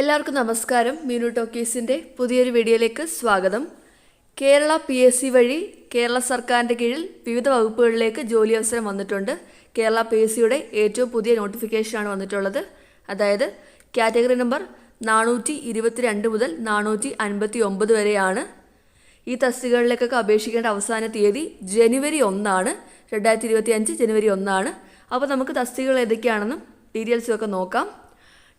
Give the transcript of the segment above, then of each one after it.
എല്ലാവർക്കും നമസ്കാരം. മീനു ടോക്കീസിന്റെ പുതിയൊരു വീഡിയോയിലേക്ക് സ്വാഗതം. കേരള പി എസ് സി വഴി കേരള സർക്കാരിന്റെ കീഴിൽ വിവിധ വകുപ്പുകളിലേക്ക് ജോലി അവസരം വന്നിട്ടുണ്ട്. കേരള പി എസ് സിയുടെ ഏറ്റവും പുതിയ നോട്ടിഫിക്കേഷനാണ് വന്നിട്ടുള്ളത്. അതായത് കാറ്റഗറി നമ്പർ നാനൂറ്റി ഇരുപത്തിരണ്ട് മുതൽ നാനൂറ്റി അൻപത്തി ഒമ്പത് വരെയാണ്. ഈ തസ്തികകളിലേക്കൊക്കെ അപേക്ഷിക്കേണ്ട അവസാന തീയതി ജനുവരി ഒന്നാണ്. രണ്ടായിരത്തി ഇരുപത്തി അഞ്ച് ജനുവരി ഒന്നാണ്. അപ്പോൾ നമുക്ക് തസ്തികകൾ ഏതൊക്കെയാണെന്നും ഡീറ്റെയിൽസും ഒക്കെ നോക്കാം.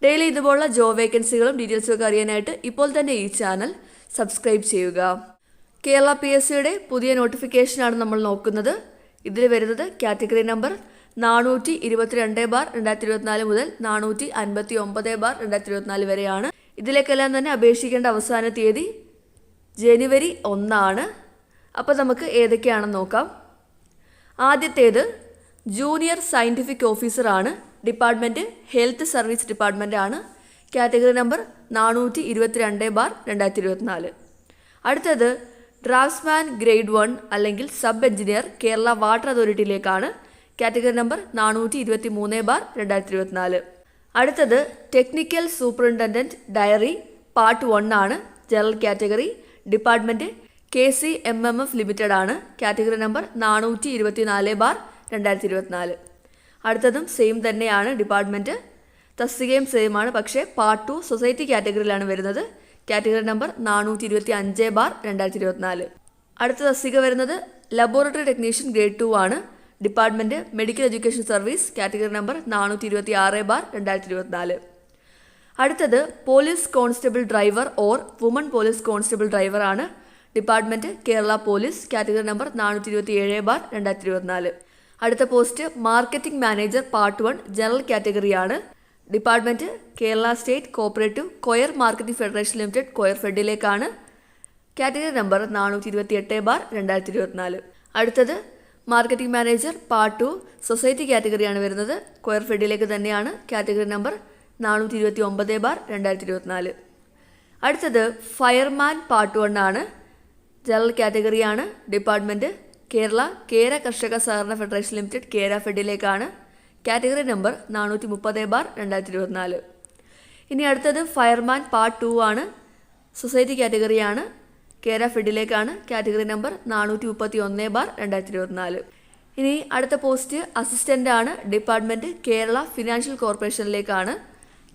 ഡെയിലി ഇതുപോലുള്ള ജോബ് വേക്കൻസികളും ഡീറ്റെയിൽസും ഒക്കെ അറിയാനായിട്ട് ഇപ്പോൾ തന്നെ ഈ ചാനൽ സബ്സ്ക്രൈബ് ചെയ്യുക. കേരള പി എസ് സിയുടെ പുതിയ നോട്ടിഫിക്കേഷനാണ് നമ്മൾ നോക്കുന്നത്. ഇതിൽ വരുന്നത് കാറ്റഗറി നമ്പർ നാനൂറ്റി ഇരുപത്തിരണ്ട് ബാർ രണ്ടായിരത്തി ഇരുപത്തിനാല് മുതൽ നാനൂറ്റി അൻപത്തി ഒമ്പത് ബാർ രണ്ടായിരത്തി ഇരുപത്തിനാല് വരെയാണ്. ഇതിലേക്കെല്ലാം തന്നെ അപേക്ഷിക്കേണ്ട അവസാന തീയതി ജനുവരി ഒന്നാണ്. അപ്പോൾ നമുക്ക് ഏതൊക്കെയാണെന്ന് നോക്കാം. ആദ്യത്തേത് ജൂനിയർ സയന്റിഫിക് ഓഫീസറാണ്. ഡിപ്പാർട്ട്മെന്റ് ഹെൽത്ത് സർവീസ് ഡിപ്പാർട്ട്മെന്റ് ആണ് കാറ്റഗറി നമ്പർ നാനൂറ്റി ഇരുപത്തിരണ്ട് ബാർ രണ്ടായിരത്തി ഇരുപത്തിനാല് അടുത്തത് ഡ്രാഫ്റ്റ്സ്മാൻ ഗ്രേഡ് വൺ അല്ലെങ്കിൽ സബ് എഞ്ചിനീയർ കേരള വാട്ടർ അതോറിറ്റിയിലേക്കാണ്. കാറ്റഗറി നമ്പർ നാനൂറ്റി ഇരുപത്തി മൂന്ന് ബാർ രണ്ടായിരത്തി ഇരുപത്തിനാല് അടുത്തത് technical superintendent dairy part one ആണ് general category department K C M M F limited ആണ് കാറ്റഗറി നമ്പർ നാനൂറ്റി ഇരുപത്തിനാല് ബാർ രണ്ടായിരത്തി ഇരുപത്തിനാല് അടുത്തതും സെയിം തന്നെയാണ് ഡിപ്പാർട്ട്മെന്റ് തസ്തികയും സെയിമാണ് പക്ഷേ പാർട്ട് ടു സൊസൈറ്റി കാറ്റഗറിയിലാണ് വരുന്നത്. കാറ്റഗറി നമ്പർ നാനൂറ്റി ഇരുപത്തി അഞ്ച് ബാർ രണ്ടായിരത്തി ഇരുപത്തിനാല് അടുത്ത തസ്തിക വരുന്നത് ലബോറട്ടറി ടെക്നീഷ്യൻ ഗ്രേഡ് ടു ആണ്. Department medical education service category number നാനൂറ്റി ഇരുപത്തി ആറ് ബാർ രണ്ടായിരത്തി ഇരുപത്തിനാല് അടുത്തത് police constable driver or woman police constable driver ആണ്. Department Kerala police category number നാനൂറ്റി ഇരുപത്തി ഏഴ് ബാർ രണ്ടായിരത്തി ഇരുപത്തിനാല് അടുത്ത post marketing manager part one general കാറ്റഗറിയാണ് department Kerala state cooperative coir marketing federation limited coir ഫെഡിലേക്കാണ് category number നാനൂറ്റി ഇരുപത്തി എട്ട് ബാർ രണ്ടായിരത്തി ഇരുപത്തിനാല് അടുത്തത് marketing manager part two society കാറ്റഗറിയാണ് വരുന്നത്. കൊയർ ഫെഡിലേക്ക് തന്നെയാണ്. കാറ്റഗറി നമ്പർ നാനൂറ്റി ഇരുപത്തി ഒമ്പത് ബാർ രണ്ടായിരത്തി ഇരുപത്തിനാല് അടുത്തത് ഫയർമാൻ പാർട്ട് വൺ ആണ്. ജനറൽ കാറ്റഗറിയാണ് ഡിപ്പാർട്ട്മെന്റ് കേരള കേര കർഷക സഹകരണ ഫെഡറേഷൻ ലിമിറ്റഡ് കേര ഫെഡിലേക്കാണ്. കാറ്റഗറി നമ്പർ നാനൂറ്റി മുപ്പത് ബാർ രണ്ടായിരത്തി ഇരുപത്തിനാല് ഇനി അടുത്തത് ഫയർമാൻ പാർട്ട് ടു ആണ്. സൊസൈറ്റി കാറ്റഗറിയാണ്. കേര ഫെഡിലേക്കാണ്. കാറ്റഗറി നമ്പർ നാനൂറ്റി മുപ്പത്തി ഒന്ന് ബാർ രണ്ടായിരത്തി ഇരുപത്തിനാല് ഇനി അടുത്ത പോസ്റ്റ് അസിസ്റ്റന്റ് ആണ്. ഡിപ്പാർട്ട്മെന്റ് കേരള ഫിനാൻഷ്യൽ കോർപ്പറേഷനിലേക്കാണ്.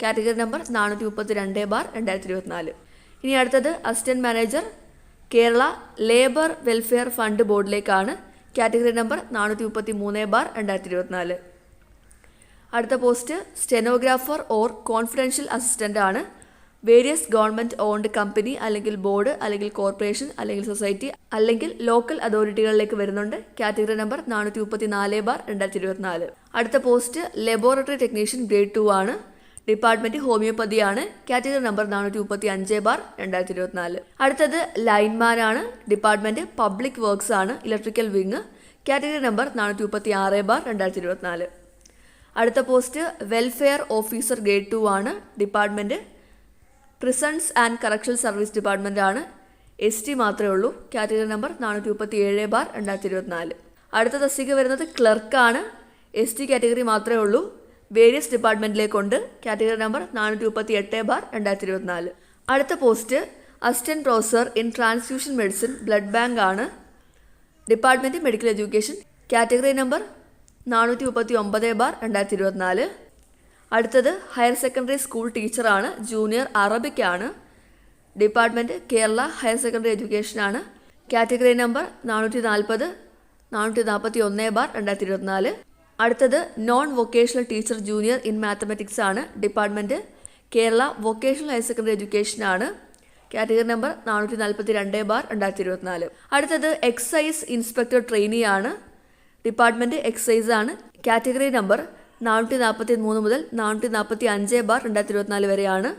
കാറ്റഗറി നമ്പർ നാനൂറ്റി മുപ്പത്തി രണ്ട് ബാർ രണ്ടായിരത്തി ഇരുപത്തിനാല് ഇനി അടുത്തത് assistant manager Kerala labour welfare fund ബോർഡിലേക്കാണ് category number നാനൂറ്റി മുപ്പത്തി മൂന്ന് ബാർ രണ്ടായിരത്തി ഇരുപത്തിനാല് അടുത്ത post stenographer or confidential assistant ആണ് വേരിയസ് ഗവൺമെന്റ് ഓൺഡ് കമ്പനി അല്ലെങ്കിൽ ബോർഡ് അല്ലെങ്കിൽ കോർപ്പറേഷൻ അല്ലെങ്കിൽ സൊസൈറ്റി അല്ലെങ്കിൽ ലോക്കൽ അതോറിറ്റികളിലേക്ക് വരുന്നുണ്ട് കാറ്റഗറി നമ്പർ നാനൂറ്റി മുപ്പത്തി നാല് ബാർ രണ്ടായിരത്തി ഇരുപത്തിനാല് അടുത്ത post laboratory technician grade two ആണ് ഡിപ്പാർട്ട്മെന്റ് ഹോമിയോപ്പതിയാണ് കാറ്റഗറി നമ്പർ നാനൂറ്റി മുപ്പത്തി അഞ്ച് ബാർ രണ്ടായിരത്തി ഇരുപത്തിനാല് അടുത്തത് ലൈൻമാൻ ആണ് ഡിപ്പാർട്ട്മെന്റ് പബ്ലിക് വർക്ക്സ് ആണ്. Electrical wing. കാറ്റഗറി നമ്പർ നാനൂറ്റി മുപ്പത്തി ആറ് ബാർ രണ്ടായിരത്തി ഇരുപത്തിനാല് അടുത്ത post welfare officer grade two ആണ്. Department prisons and correction service department ആണ്. എസ് ടി മാത്രമേ ഉള്ളൂ. കാറ്റഗറി നമ്പർ നാനൂറ്റി മുപ്പത്തി ഏഴ് ബാർ രണ്ടായിരത്തി ഇരുപത്തിനാല് അടുത്ത തസ്തിക വരുന്നത് ക്ലർക്കാണ് എസ് ടി കാറ്റഗറി മാത്രമേ ഉള്ളൂ. വേരിയസ് ഡിപ്പാർട്ട്മെന്റിലേക്കുണ്ട് കാറ്റഗറി നമ്പർ നാനൂറ്റി മുപ്പത്തി എട്ട് ബാർ രണ്ടായിരത്തി ഇരുപത്തിനാല് അടുത്ത post assistant professor in transfusion medicine blood bank ആണ്. Department medical education category number നാനൂറ്റി മുപ്പത്തി ഒമ്പത് ബാർ രണ്ടായിരത്തി ഇരുപത്തിനാല് അടുത്തത് ഹയർ സെക്കൻഡറി സ്കൂൾ ടീച്ചറാണ് ജൂനിയർ അറബിക് ആണ്. Department Kerala higher secondary education ആണ്. കാറ്റഗറി നമ്പർ നാനൂറ്റി നാൽപ്പത് നാനൂറ്റി നാൽപ്പത്തി ഒന്ന് ബാർ രണ്ടായിരത്തി ഇരുപത്തിനാല് അടുത്തത് non vocational teacher junior in mathematics ആണ് department Kerala vocational higher secondary education ആണ്. കാറ്റഗറി നമ്പർ നാനൂറ്റി നാൽപ്പത്തി രണ്ട് ബാർ രണ്ടായിരത്തി ഇരുപത്തിനാല് അടുത്തത് എക്സൈസ് ഇൻസ്പെക്ടർ ട്രെയിനി ആണ്. ഡിപ്പാർട്ട്മെന്റ് എക്സൈസ് ആണ്. കാറ്റഗറി നമ്പർ നാനൂറ്റി നാൽപ്പത്തി മൂന്ന് മുതൽ നാനൂറ്റി നാൽപ്പത്തി അഞ്ച് ബാർ രണ്ടായിരത്തി ഇരുപത്തിനാല് വരെയാണ്.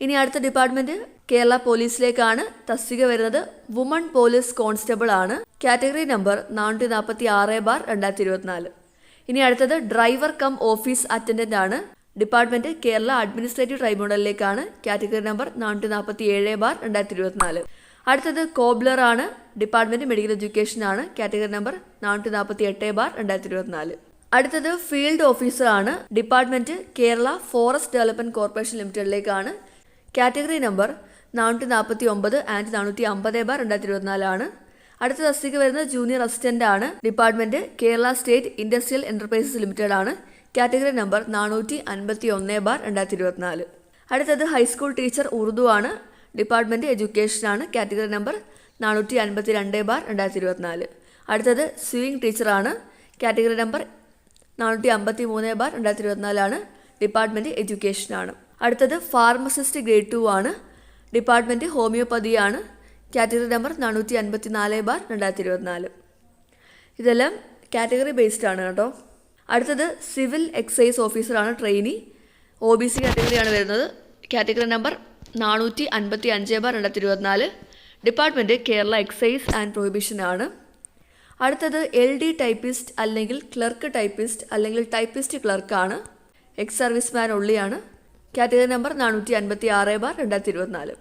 ഇനി അടുത്ത ഡിപ്പാർട്ട്മെന്റ് കേരള പോലീസിലേക്കാണ്. തസ്തിക വരുന്നത് വുമൺ പോലീസ് കോൺസ്റ്റബിൾ ആണ്. കാറ്റഗറി നമ്പർ നാനൂറ്റി നാൽപ്പത്തി ആറ് ബാർ രണ്ടായിരത്തി ഇരുപത്തിനാല് ഇനി അടുത്തത് ഡ്രൈവർ കം ഓഫീസ് അറ്റൻഡന്റ് ആണ്. ഡിപ്പാർട്ട്മെന്റ് കേരള അഡ്മിനിസ്ട്രേറ്റീവ് ട്രൈബ്യൂണലിലേക്കാണ് കാറ്റഗറി നമ്പർ നാനൂറ്റി നാൽപ്പത്തി ഏഴ് ബാർ രണ്ടായിരത്തി ഇരുപത്തിനാല് അടുത്തത് കോബ്ലർ ആണ്. ഡിപ്പാർട്ട്മെന്റ് മെഡിക്കൽ എഡ്യൂക്കേഷൻ ആണ്. കാറ്റഗറി നമ്പർ നാനൂറ്റി നാൽപ്പത്തി എട്ട് ബാർ രണ്ടായിരത്തി ഇരുപത്തിനാല് അടുത്തത് ഫീൽഡ് ഓഫീസർ ആണ്. Department Kerala forest development corporation ലിമിറ്റഡിലേക്കാണ് category number നാനൂറ്റി നാൽപ്പത്തി ഒമ്പത് ആൻഡ് നാനൂറ്റി അമ്പത് ബാർ രണ്ടായിരത്തി ഇരുപത്തിനാലാണ് അടുത്ത തസ്തിക വരുന്നത് ജൂനിയർ അസിസ്റ്റന്റ് ആണ്. Department Kerala state industrial enterprises limited ആണ്. കാറ്റഗറി നമ്പർ നാനൂറ്റി അൻപത്തി ഒന്ന് ബാർ രണ്ടായിരത്തി ഇരുപത്തിനാല് അടുത്തത് ഹൈസ്കൂൾ ടീച്ചർ ഉറുദു ആണ്. ഡിപ്പാർട്ട്മെന്റ് എഡ്യൂക്കേഷൻ ആണ്. കാറ്റഗറി നമ്പർ നാനൂറ്റി അൻപത്തി രണ്ട് ബാർ രണ്ടായിരത്തി ഇരുപത്തിനാല് അടുത്തത് സ്വിമ്മിംഗ് ടീച്ചറാണ് കാറ്റഗറി നമ്പർ നാനൂറ്റി അമ്പത്തി മൂന്ന് ബാർ രണ്ടായിരത്തി ഇരുപത്തിനാലാണ് ഡിപ്പാർട്ട്മെന്റ് എഡ്യൂക്കേഷനാണ് അടുത്തത് ഫാർമസിസ്റ്റ് ഗ്രേഡ് ടു ആണ്. ഡിപ്പാർട്ട്മെന്റ് ഡിപ്പാർട്ട്മെന്റ് ഹോമിയോപ്പതിയാണ് കാറ്റഗറി നമ്പർ നാനൂറ്റി അൻപത്തി നാല് ബാർ രണ്ടായിരത്തി ഇരുപത്തിനാല് ഇതെല്ലാം കാറ്റഗറി ബേസ്ഡ് ആണ് കേട്ടോ. അടുത്തത് സിവിൽ എക്സൈസ് ഓഫീസറാണ് ട്രെയിനി ഒ ബി സി കാറ്റഗറിയാണ് വരുന്നത് കാറ്റഗറി നമ്പർ നാനൂറ്റി അൻപത്തി അഞ്ച് ബാർ രണ്ടായിരത്തി ഇരുപത്തിനാല് department Kerala excise and prohibition ആണ്. അടുത്തത് എൽ ഡി ടൈപ്പിസ്റ്റ് അല്ലെങ്കിൽ ക്ലർക്ക് ടൈപ്പിസ്റ്റ് അല്ലെങ്കിൽ ടൈപ്പിസ്റ്റ് ക്ലർക്കാണ് എക്സ് സർവീസ്മാൻ ഉള്ളിയാണ്. കാറ്റഗറി നമ്പർ നാനൂറ്റി അൻപത്തി ആറ് ബാർ രണ്ടായിരത്തി ഇരുപത്തിനാല്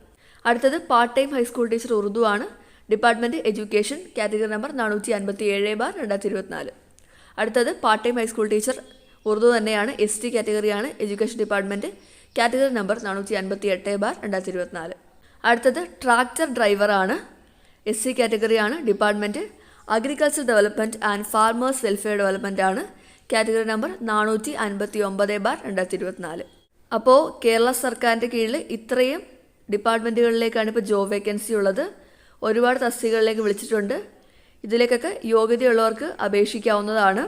അടുത്തത് part time high school teacher Urdu ആണ്. ഡിപ്പാർട്ട്മെന്റ് എഡ്യൂക്കേഷൻ കാറ്റഗറി നമ്പർ നാനൂറ്റി അൻപത്തി ഏഴ് ബാർ രണ്ടായിരത്തി ഇരുപത്തിനാല് അടുത്തത് part time high school teacher Urdu തന്നെയാണ്. എസ് ടി കാറ്റഗറിയാണ് എഡ്യൂക്കേഷൻ ഡിപ്പാർട്ട്മെന്റ് കാറ്റഗറി നമ്പർ നാനൂറ്റി അൻപത്തി എട്ട് ബാർ രണ്ടായിരത്തി ഇരുപത്തിനാല് അടുത്തത് ട്രാക്ടർ ഡ്രൈവറാണ് S C കാറ്റഗറിയാണ് department agriculture development and farmers welfare development ആണ്. കാറ്റഗറി നമ്പർ നാനൂറ്റി അൻപത്തി ഒമ്പത് ബാർ രണ്ടായിരത്തി ഇരുപത്തിനാല് അപ്പോൾ കേരള സർക്കാരിന്റെ കീഴിൽ ഇത്രയും ഡിപ്പാർട്ട്മെന്റുകളിലേക്കാണ് ഇപ്പോൾ ജോബ് വേക്കൻസി ഉള്ളത്. ഒരുപാട് തസ്തികകളിലേക്ക് വിളിച്ചിട്ടുണ്ട്. ഇതിലേക്കൊക്കെ യോഗ്യതയുള്ളവർക്ക് അപേക്ഷിക്കാവുന്നതാണ്.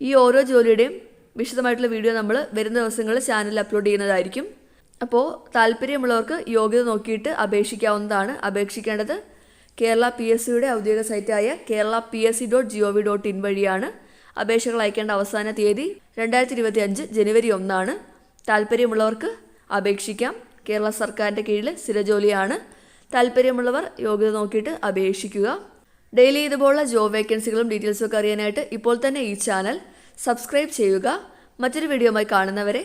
ഈ ഓരോ ജോലിയുടെയും വിശദമായിട്ടുള്ള വീഡിയോ നമ്മൾ വരുന്ന ദിവസങ്ങളിൽ ചാനലിൽ അപ്ലോഡ് ചെയ്യുന്നതായിരിക്കും. അപ്പോൾ താല്പര്യമുള്ളവർക്ക് യോഗ്യത നോക്കിയിട്ട് അപേക്ഷിക്കാവുന്നതാണ് അപേക്ഷിക്കേണ്ടത്. കേരള പി എസ് സിയുടെ ഔദ്യോഗിക സൈറ്റായ Kerala P S C dot G O V dot in വഴിയാണ് അപേക്ഷകൾ അയക്കേണ്ട അവസാന തീയതി രണ്ടായിരത്തി ഇരുപത്തി അഞ്ച് ജനുവരി ഒന്നാണ്. താല്പര്യമുള്ളവർക്ക് അപേക്ഷിക്കാം. കേരള സർക്കാരിന്റെ കീഴിൽ സ്ഥിരജോലിയാണ് താല്പര്യമുള്ളവർ യോഗ്യത നോക്കിയിട്ട് അപേക്ഷിക്കുക. ഡെയിലി ഇതുപോലുള്ള ജോബ് വേക്കൻസികളും ഡീറ്റെയിൽസും ഒക്കെ അറിയാനായിട്ട് ഇപ്പോൾ തന്നെ ഈ ചാനൽ സബ്സ്ക്രൈബ് ചെയ്യുക. മറ്റൊരു വീഡിയോയുമായി കാണുന്നവരെ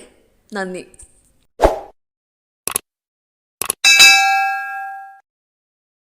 നന്ദി.